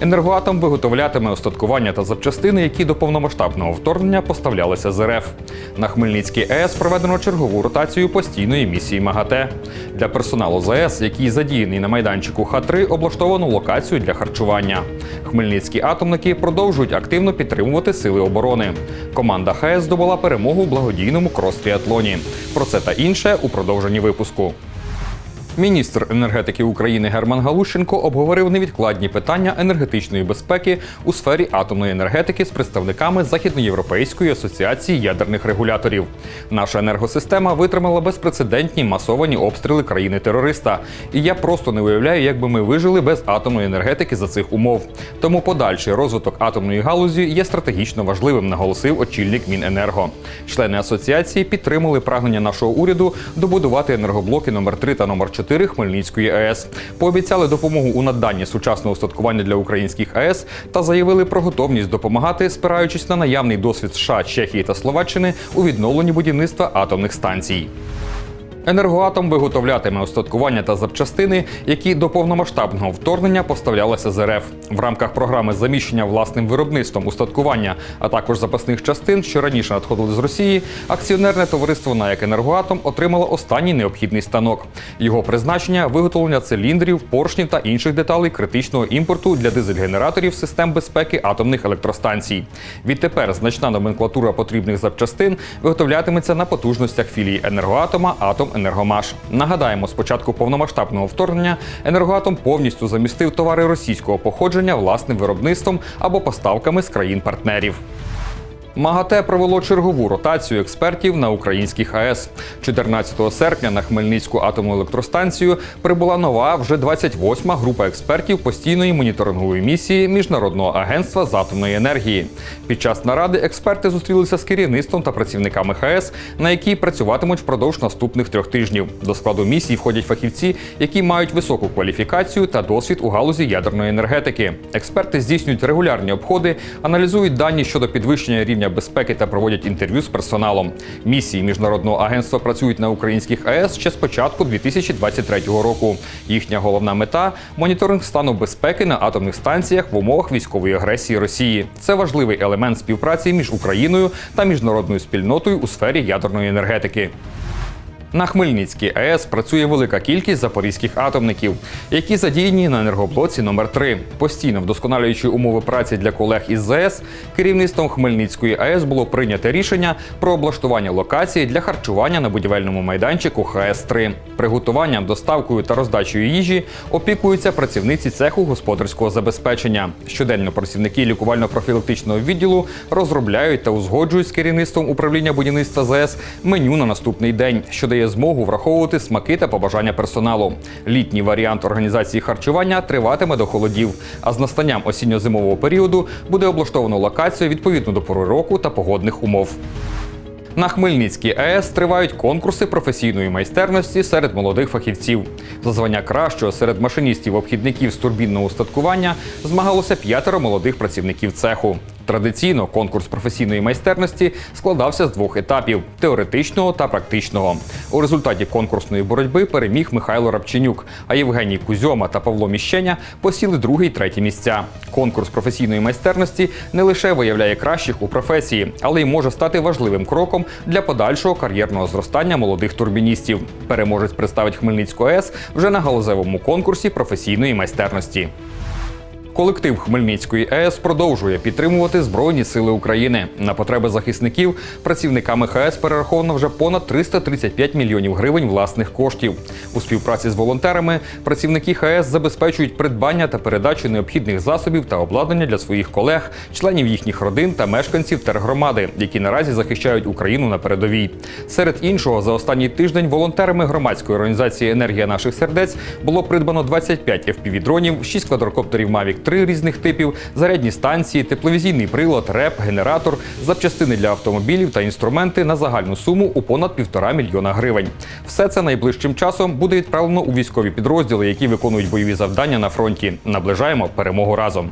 енергоатом виготовлятиме остаткування та запчастини, які до повномасштабного вторгнення поставлялися з РФ. На Хмельницькій АЕС проведено чергову ротацію постійної місії МАГАТЕ. Для персоналу ЗАЕС, який задіяний на майданчику Х3, облаштовано локацію для харчування. Хмельницькі атомники продовжують активно підтримувати сили оборони. Команда ХАЕС здобула перемогу у благодійному крос-тріатлоні. Про це та інше у продовженні випуску. Міністр енергетики України Герман Галущенко обговорив невідкладні питання енергетичної безпеки у сфері атомної енергетики з представниками Західноєвропейської асоціації ядерних регуляторів. Наша енергосистема витримала безпрецедентні масовані обстріли країни-терориста. І я просто не уявляю, як би ми вижили без атомної енергетики за цих умов. Тому подальший розвиток атомної галузі є стратегічно важливим, наголосив очільник Міненерго. Члени асоціації підтримали прагнення нашого уряду добудувати енергоблоки номер 3 та номер 4 Хмельницької АЕС. Пообіцяли допомогу у наданні сучасного устаткування для українських АЕС та заявили про готовність допомагати, спираючись на наявний досвід США, Чехії та Словаччини у відновленні будівництва атомних станцій. Енергоатом виготовлятиме остаткування та запчастини, які до повномасштабного вторгнення поставлялися з РФ в рамках програми заміщення власним виробництвом устаткування, а також запасних частин, що раніше надходили з Росії. Акціонерне товариство «НАЕК Енергоатом отримало останній необхідний станок. Його призначення виготовлення циліндрів, поршнів та інших деталей критичного імпорту для дизель-генераторів систем безпеки атомних електростанцій. Відтепер значна номенклатура потрібних запчастин виготовлятиметься на потужностях філії енергоатома Атом Енергомаш. Нагадаємо, з початку повномасштабного вторгнення енергоатом повністю замістив товари російського походження власним виробництвом або поставками з країн-партнерів. МАГАТЕ провело чергову ротацію експертів на українських АЕС. 14 серпня на Хмельницьку атомну електростанцію прибула нова вже 28-ма група експертів постійної моніторингової місії Міжнародного агентства з атомної енергії. Під час наради експерти зустрілися з керівництвом та працівниками ХАЕС, на якій працюватимуть впродовж наступних трьох тижнів. До складу місії входять фахівці, які мають високу кваліфікацію та досвід у галузі ядерної енергетики. Експерти здійснюють регулярні обходи, аналізують дані щодо підвищення рівня безпеки та проводять інтерв'ю з персоналом. Місії міжнародного агентства працюють на українських АЕС ще з початку 2023 року. Їхня головна мета моніторинг стану безпеки на атомних станціях в умовах військової агресії Росії. Це важливий елемент співпраці між Україною та міжнародною спільнотою у сфері ядерної енергетики. На Хмельницькій АЕС працює велика кількість запорізьких атомників, які задіяні на енергоблоці номер 3 Постійно вдосконалюючи умови праці для колег із ЗАЕС, керівництвом Хмельницької АЕС було прийнято рішення про облаштування локації для харчування на будівельному майданчику ХС-3. Приготуванням, доставкою та роздачею їжі опікуються працівниці цеху господарського забезпечення. Щоденно працівники лікувально-профілактичного відділу розробляють та узгоджують з керівництвом управління будівництва ЗАЕС меню на наступний день, що дає змогу враховувати смаки та побажання персоналу. Літній варіант організації харчування триватиме до холодів, а з настанням осінньо-зимового періоду буде облаштовано локацію відповідно до пори року та погодних умов. На Хмельницькій АЕС тривають конкурси професійної майстерності серед молодих фахівців. За звання кращого серед машиністів-обхідників з турбінного устаткування змагалося п'ятеро молодих працівників цеху. Традиційно конкурс професійної майстерності складався з двох етапів теоретичного та практичного. У результаті конкурсної боротьби переміг Михайло Рабченюк, а Євгеній Кузьома та Павло Міщеня посіли друге й третє місця. Конкурс професійної майстерності не лише виявляє кращих у професії, але й може стати важливим кроком для подальшого кар'єрного зростання молодих турбіністів. Переможець представить Хмельницьку АЕС вже на галузевому конкурсі професійної майстерності. Колектив Хмельницької АЕС продовжує підтримувати Збройні Сили України. На потреби захисників працівниками ХАЕС перераховано вже понад 335 мільйонів гривень власних коштів. У співпраці з волонтерами працівники ХАЕС забезпечують придбання та передачу необхідних засобів та обладнання для своїх колег, членів їхніх родин та мешканців тергромади, які наразі захищають Україну на передовій. Серед іншого, за останній тиждень волонтерами громадської організації Енергія наших сердець було придбано 25 FPV-дронів, 6 квадрокоптерів Mavic 3 різних типів, зарядні станції, тепловізійний прилад, реп, генератор, запчастини для автомобілів та інструменти на загальну суму у понад півтора мільйона гривень. Все це найближчим часом буде відправлено у військові підрозділи, які виконують бойові завдання на фронті. Наближаємо перемогу разом.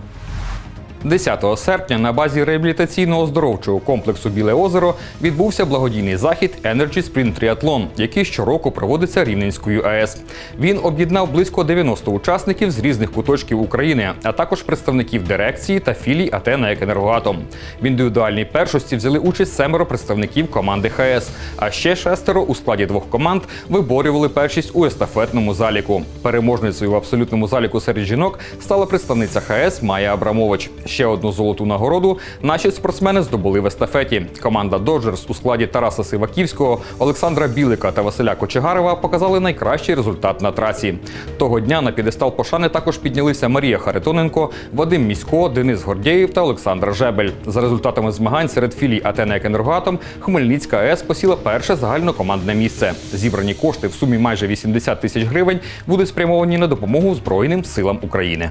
10 серпня на базі реабілітаційного оздоровчого комплексу Біле озеро відбувся благодійний захід Energy Sprint Triathlon, який щороку проводиться Рівненською АЕС. Він об'єднав близько 90 учасників з різних куточків України, а також представників дирекції та філій АТ «НАЕК Енергоатом. В індивідуальній першості взяли участь семеро представників команди ХС, а ще шестеро у складі двох команд виборювали першість у естафетному заліку. Переможницею в абсолютному заліку серед жінок стала представниця ХС Майя Абрамович. Ще одну золоту нагороду наші спортсмени здобули в естафеті. Команда Доджерс у складі Тараса Сиваківського, Олександра Білика та Василя Кочегарова показали найкращий результат на трасі. Того дня на підестал пошани також піднялися Марія Харитоненко, Вадим Місько, Денис Гордєєв та Олександр Жебель. За результатами змагань серед філій «АТ Енергоатом Хмельницька АЕС посіла перше загальнокомандне місце. Зібрані кошти в сумі майже 80 тисяч гривень будуть спрямовані на допомогу Збройним силам України.